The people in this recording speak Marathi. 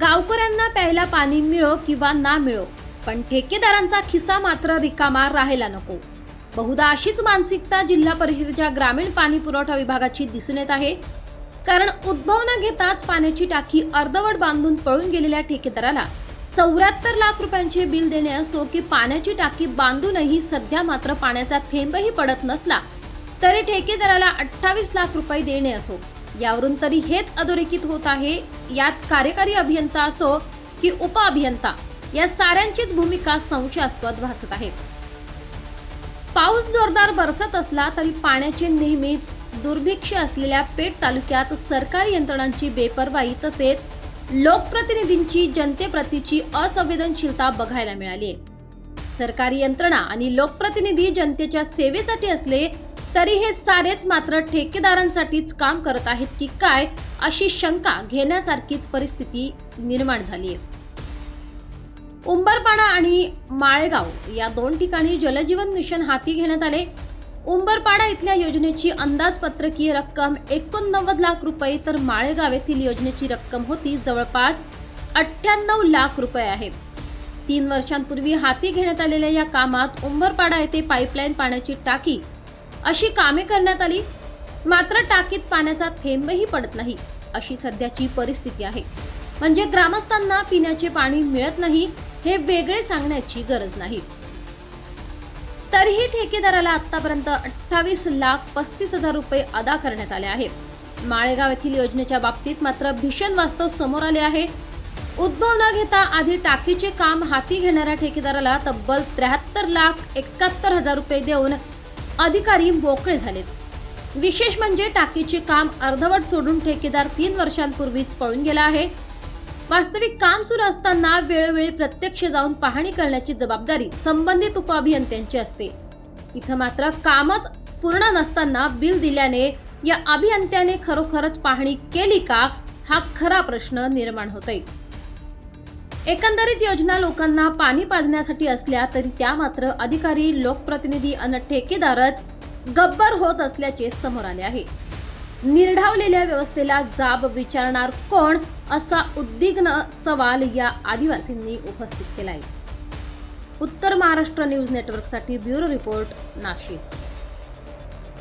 गावकऱ्यांना प्यायला पाणी मिळो किंवा ना मिळो पण ठेकेदारांचा खिसा मात्र रिकामा राहायला नको. बहुधा अशीच मानसिकता जिल्हा परिषदेच्या ग्रामीण पाणी पुरवठा विभागाची दिसून येत आहे. कारण उद्भव न घेताच पाण्याची टाकी अर्धवट बांधून पळून गेलेल्या ठेकेदाराला चौऱ्याहत्तर लाख रुपयांचे बिल देणे असो की पाण्याची टाकी बांधूनही सध्या मात्र पाण्याचा थेंबही पडत नसला तरी ठेकेदाराला अठ्ठावीस लाख रुपये देणे असो. यावरून तरी हेच अधोरेखित होत आहे. यात कार्यकारी अभियंता असो की उप अभियंता या साऱ्यांचीच भूमिका संशयास्पद भासत आहे. पाऊस जोरदार बरसत असला तरी पाण्याचे नेहमीच दुर्भिक्ष असलेल्या पेठ तालुक्यात सरकारी यंत्रणांची बेपर्वाई तसेच लोकप्रतिनिधींची जनतेप्रतीची असंवेदनशीलता बघायला मिळाली. सरकारी यंत्रणा आणि लोकप्रतिनिधी जनतेच्या सेवेसाठी असले तरी हे सारेच मात्र ठेकेदारांसाठीच काम करत आहेत की काय अशी शंका घेण्यासारखीच परिस्थिती निर्माण झाली आहे. उंबरपाडा आणि माळेगाव या दोन ठिकाणी जलजीवन मिशन हाती घेण्यात आले. उंबरपाडा इथल्या योजनेची अंदाजपत्रकीय रक्कम एकोणनव्वद लाख रुपये तर माळेगाव येथील योजनेची रक्कम होती जवळपास अठ्ठ्याण्णव लाख रुपये आहे. तीन वर्षांपूर्वी हाती घेण्यात आलेल्या या कामात उंबरपाडा येथे पाईपलाईन पाण्याची टाकी अशी कामे करण्यात आली? मात्र टाकीत पाण्याचा थेंबही पडत नाही अशी सध्याची परिस्थिती आहे. म्हणजे ग्रामस्थांना पिण्याचे पाणी मिळत नाही हे वेगळे सांगण्याची गरज नाही. तरीही ठेकेदाराला आतापर्यंत अठ्ठावीस लाख पस्तीस हजार रुपये अदा करण्यात आले आहेत. माळेगाव येथील योजनेच्या बाबतीत मात्र भीषण वास्तव समोर आले आहे. उद्भव न घेता आधी टाकीचे काम हाती घेणाऱ्या ठेकेदाराला तब्बल त्र्याहत्तर लाख एकाहत्तर हजार रुपये देऊन अधिकारी मोकळे झालेत. विशेष म्हणजे टाकीचे काम अर्धवट सोडून ठेकेदार तीन वर्षांपूर्वीच पळून गेला आहे. वास्तविक काम सुरू असताना वेळोवेळी प्रत्यक्ष जाऊन पाहणी करण्याची जबाबदारी संबंधित उपअभियंत्यांची असते. इथं मात्र कामच पूर्ण नसताना बिल दिल्याने या अभियंत्याने खरोखरच पाहणी केली का हा खरा प्रश्न निर्माण होतोय. एकंदरीत योजना लोकांना पाणी पाजण्यासाठी असल्या तरी त्या मात्र अधिकारी लोकप्रतिनिधी आणि ठेकेदारच गब्बर होत असल्याचे समोर आले आहे. निर्ढावलेल्या व्यवस्थेला जाब विचारणार कोण असा उद्विग्न सवाल या आदिवासींनी उपस्थित केलाय. उत्तर महाराष्ट्र न्यूज नेटवर्कसाठी ब्युरो रिपोर्ट नाशिक.